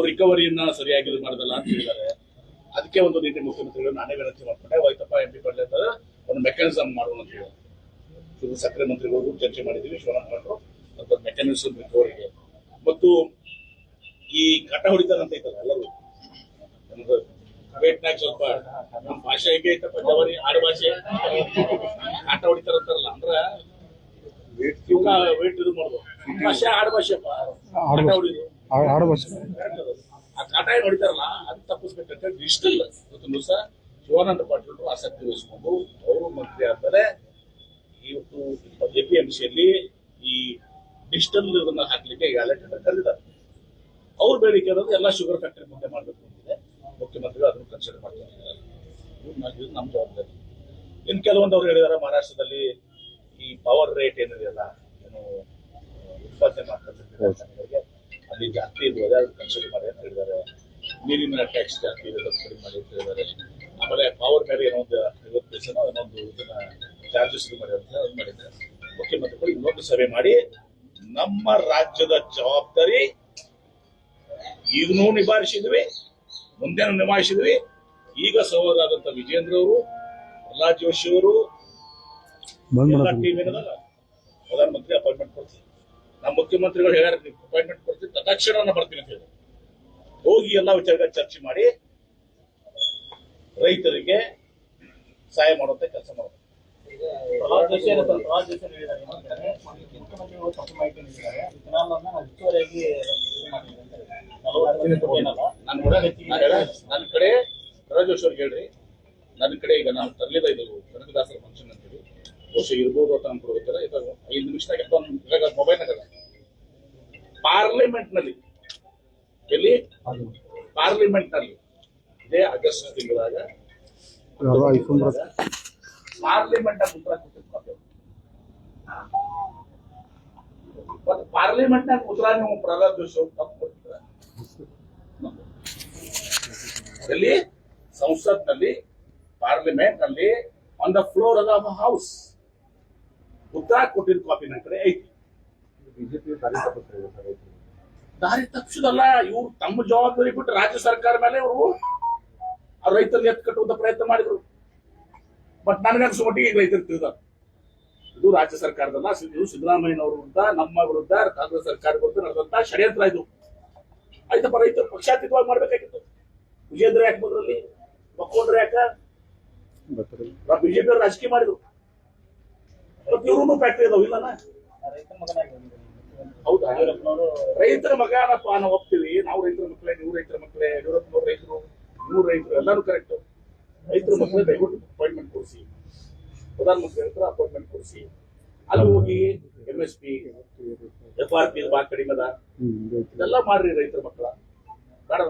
ಅವ್ರ ರಿಕವರಿಯನ್ನ ಸರಿಯಾಗಿ ಇದು ಮಾಡೋದಲ್ಲ ಅಂತ ಹೇಳಿದ್ದಾರೆ. ಅದಕ್ಕೆ ಒಂದು ರೀತಿ ಮುಖ್ಯಮಂತ್ರಿಗಳು ನಾನೇ ವಿನಂತಿ ಮಾಡ್ಕೊಂಡೆ ಹೋಯ್ತಪ್ಪ ಎಂ ಪಿ ಪಡೆದ ಅಂತ ಒಂದು ಮೆಕ್ಯಾನಿಸಮ್ ಮಾಡೋಣ ಅಂತ ಹೇಳಿ. ಸಕ್ಕರೆ ಮಂತ್ರಿಗಳು ಚರ್ಚೆ ಮಾಡಿದ್ದೀವಿ ಶಿವರಾಮ್ ಭಟ್ರು ಮತ್ತು ಮೆಕ್ಯಾನಿಸಮ್ ರಿಕವರಿಗೆ ಮತ್ತು ಈ ಕಟ ಹೊಡಿತಾರಂತ ಐತಲ್ಲ ಎಲ್ಲರೂ. ವೇಟ್ನಾಗ ಸ್ವಲ್ಪ ನಮ್ಮ ಭಾಷೆ ಹೇಗೆ ಐತಪ್ಪ ಜವರಿ ಆಡು ಭಾಷೆ. ಕಾಟ ಹೊಡಿತಾರಂತಾರಲ್ಲ ಅಂದ್ರ ಇವ್ನ ವೇಟ್ ಇದು ಮಾಡ್ಬೋದು. ಭಾಷೆ ಆಡು ಭಾಷೆಪ್ಪ. ಕಾಟ ಹೊಡಿದು. ಆಡು ಭಾಷೆ ಆ ಕಾಟ ಏನ್ ಹೊಡಿತಾರಲ್ಲ ಅದು ತಪ್ಪಿಸ್ಬೇಕಂತ ಡಿಜಿಟಲ್ ಇವತ್ತು ದಿವಸ ಶಿವಾನಂದ ಪಾಟೀಲ್ ಆಸಕ್ತಿ ವಹಿಸಿಕೊಂಡು ಅವರು ಮಂತ್ರಿ ಆದ್ಮೇಲೆ ಇವತ್ತು ಎ ಪಿ ಎಂ ಸಿಯಲ್ಲಿ ಈ ಡಿಜಿಟಲ್ ಇದನ್ನ ಹಾಕ್ಲಿಕ್ಕೆ ಈಗಾಗಲೇ ಟೆಂಡರ್ ಕರೆದಿದ್ದಾರೆ. ಅವ್ರ ಬೇಡಿಕೆ ಅನ್ನೋದು ಎಲ್ಲ ಶುಗರ್ ಫ್ಯಾಕ್ಟರಿ ಮುಂದೆ ಮಾಡಬೇಕು ಅಂತಿದೆ. ಮುಖ್ಯಮಂತ್ರಿಗಳು ಅದನ್ನು ಕನ್ಸಿಡರ್ ಮಾಡ್ತಾರೆ ಇದು ಇದು ನಮ್ಮ ಜವಾಬ್ದಾರಿ. ಇನ್ನು ಕೆಲವೊಂದು ಅವ್ರು ಹೇಳಿದ್ದಾರೆ ಮಹಾರಾಷ್ಟ್ರದಲ್ಲಿ ಈ ಪವರ್ ರೇಟ್ ಏನಿದೆಯಲ್ಲ ಏನು ಉತ್ಪಾದನೆ ಮಾಡ್ತಾರೆ ಅಲ್ಲಿ ಜಾಸ್ತಿ ಇದೆ ಅದು ಕನ್ಸಿಡರ್ ಮಾಡಿ ಅಂತ ಹೇಳಿದ್ದಾರೆ ನೀರಿನ ಟ್ಯಾಕ್ಸ್ ಜಾಸ್ತಿ ಇದೆ ಕಡಿಮೆ ಮಾಡಿ ಅಂತ ಹೇಳಿದ್ದಾರೆ. ಆಮೇಲೆ ಪವರ್ ಮೇಲೆ ಏನೋ ಒಂದು ಐವತ್ತು ಪೈಸೆನೋ ಏನೊಂದು ಇದನ್ನ ಚಾರ್ಜಸ್ ಮಾಡಿ ಅಂತ ಅದು ಮಾಡಿದ್ದಾರೆ. ಮುಖ್ಯಮಂತ್ರಿಗಳು ಇನ್ನೊಂದು ಸಭೆ ಮಾಡಿ ನಮ್ಮ ರಾಜ್ಯದ ಜವಾಬ್ದಾರಿ ಈಗನೂ ನಿಭಾಯಿಸಿದ್ವಿ ಮುಂದೆನೂ ನಿಭಾಯಿಸಿದ್ವಿ. ಈಗ ಸಹೋದರಾದಂತ ವಿಜೇಂದ್ರ ಅವರು ಪ್ರಹ್ಲಾದ್ ಜೋಶಿ ಅವರು ಟೀಮ್ ಏನದಲ್ಲ ಪ್ರಧಾನಮಂತ್ರಿ ಅಪಾಯಿಂಟ್ಮೆಂಟ್ ಕೊಡ್ತೀನಿ ನಮ್ಮ ಮುಖ್ಯಮಂತ್ರಿಗಳು ಹೇಳ್ಯಾರ ಅಪಾಯಿಂಟ್ಮೆಂಟ್ ಕೊಡ್ತೀನಿ ತಕ್ಷಣ ನಾನು ಬರ್ತೀನಿ ಅಂತ ಹೇಳಿ ಹೋಗಿ ಎಲ್ಲ ವಿಚಾರಗಳ ಚರ್ಚೆ ಮಾಡಿ ರೈತರಿಗೆ ಸಹಾಯ ಮಾಡುವಂತ ಕೆಲಸ ಏನಲ್ಲ. ನನ್ನ ಕಡೆ ರಾಜೇಶ್ವರ್ ಹೇಳ್ರಿ. ನನ್ನ ಕಡೆ ಈಗ ನಾನು ತರಲಿದ ಇದು ಕನಕದಾಸರ ಫಂಕ್ಷನ್ ಅಂತೇಳಿ ಬಹುಶಃ ಇರ್ಬೋದು ಅಂತ ಇದು ಐದು ನಿಮಿಷದಾಗ ಮೊಬೈಲ್ ಪಾರ್ಲಿಮೆಂಟ್ನಲ್ಲಿ ಎಲ್ಲಿ? ಪಾರ್ಲಿಮೆಂಟ್ನಲ್ಲಿ ಇದೇ ಆಗಸ್ಟ್ ತಿಂಗಳಾಗ. ಪಾರ್ಲಿಮೆಂಟ್ ಮತ್ತ ಪಾರ್ಲಿಮೆಂಟ್ ನಾಗ ಉತ್ತರ ನೀವು ಪ್ರಹ್ಲಾದ್ ಜೋಶಿ ತಪ್ಪು ಎಲ್ಲಿ? ಸಂಸತ್ನಲ್ಲಿ ಪಾರ್ಲಿಮೆಂಟ್ನಲ್ಲಿ on the floor of house ಉತ್ತರ ಕೊಟ್ಟಿದ್ದ ಕಾಪಿ ನನ್ನ ಕಡೆ ಐತಿ. ದಾರಿ ತಪ್ಪಿಸ್ತಾರೆ ಸರ್ ರೈತರು. ದಾರಿ ತಪ್ಪಿಸೋದಲ್ಲ ಇವ್ರು ತಮ್ಮ ಜವಾಬ್ದಾರಿ ಬಿಟ್ಟು ರಾಜ್ಯ ಸರ್ಕಾರ ಮೇಲೆ ಇವರು ಆ ರೈತರನ್ನ ಎತ್ತು ಕಟ್ಟುವಂತ ಪ್ರಯತ್ನ ಮಾಡಿದ್ರು. ಬಟ್ ನನಗೆ ಅನ್ಸೋ ಮಟ್ಟಿಗೆ ಈಗ ರೈತರು ತಿಳಿದ ಇದು ರಾಜ್ಯ ಸರ್ಕಾರದಲ್ಲ ಇದು ಸಿದ್ದರಾಮಯ್ಯನವರು ವಿರುದ್ಧ ನಮ್ಮ ವಿರುದ್ಧ ಕಾಂಗ್ರೆಸ್ ಸರ್ಕಾರ ವಿರುದ್ಧ ನಡೆದಂತ ಷಡ್ಯಂತ್ರ ಇದು. ಆಯ್ತಪ್ಪ ರೈತರು ಪಕ್ಷಾತೀತವಾಗಿ ಮಾಡ್ಬೇಕಾಗಿತ್ತು. ವಿಜೇಂದ್ರ ಯಾಕೆ ಬಂದ್ರಲ್ಲಿ? ಮಕ್ಕೊಂಡ್ರೆ ಯಾಕ? ಬರ್ತಾರೆ ಬಿಜೆಪಿ ಅವರು ರಾಜಕೀಯ ಮಾಡಿದ್ರು. ಇವ್ರೂ ಫ್ಯಾಕ್ಟ್ರಿ ಇದಾವ ಇಲ್ಲನ? ರೈತ ಮಗನಾಗಿ ಬಂದಿದ್ದಾರೆ. ಮಗ ರೈತರ ಮಗನಪ್ಪ ನಾವು ಒಪ್ತೀವಿ. ನಾವು ರೈತರ ಮಕ್ಕಳೇ, ನೀವು ರೈತರ ಮಕ್ಕಳೇ ಯಡಿಯೂರಪ್ಪನವ್ರು ರೈತರು ನೀವು ರೈತರು ಎಲ್ಲರೂ ಕರೆಕ್ಟ್ ರೈತರ ಮಕ್ಕಳೇ ದಯವಿಟ್ಟು ಅಪಾಯಿಂಟ್ಮೆಂಟ್ ಕೊಡಿಸಿ. ಪ್ರಧಾನಮಂತ್ರಿ ಹತ್ರ ಅಪಾಯಿಂಟ್ಮೆಂಟ್ ಕೊಡಿಸಿ. ಅಲ್ಲಿ ಹೋಗಿ M S P F R P ಬಾ ಕಡಿಮೆ ಅದ. ಇದೆಲ್ಲ ಮಾಡ್ರಿ ರೈತರ ಮಕ್ಕಳ. ಬೇಡ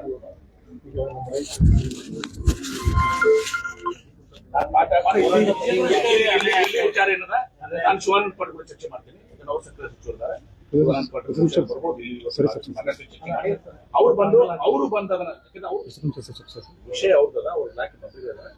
ವಿಚಾರ ಏನದ? ನಾನು ಶಿವಾನಂದ ಪಾಟೀಲ್ ಚರ್ಚೆ ಮಾಡ್ತೀನಿ. ಅವ್ರ ಸಕ್ರಿಯ ಸಚಿವರಿದ್ದಾರೆ. ಅವ್ರು ಬಂದು ಅವರು ಸರ್. ವಿಷಯ ಅವ್ರದ್ದದ ಅವ್ರ ಇಲಾಖೆ ಮಂತ್ರಿಗಳಿದ್ದಾರೆ